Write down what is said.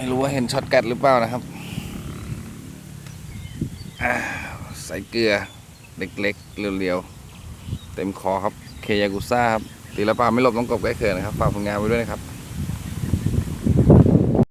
ไม่รู้ว่าเห็นช็อตกัดหรือเปล่านะครับใส่เกลือเล็กๆเรียวๆ เต็มคอครับ เคยากุซ่าครับตีละปลาไม่หลบต้องกบใกล้เขินนะครับ ฝากผลงานไว้ด้วยนะครับ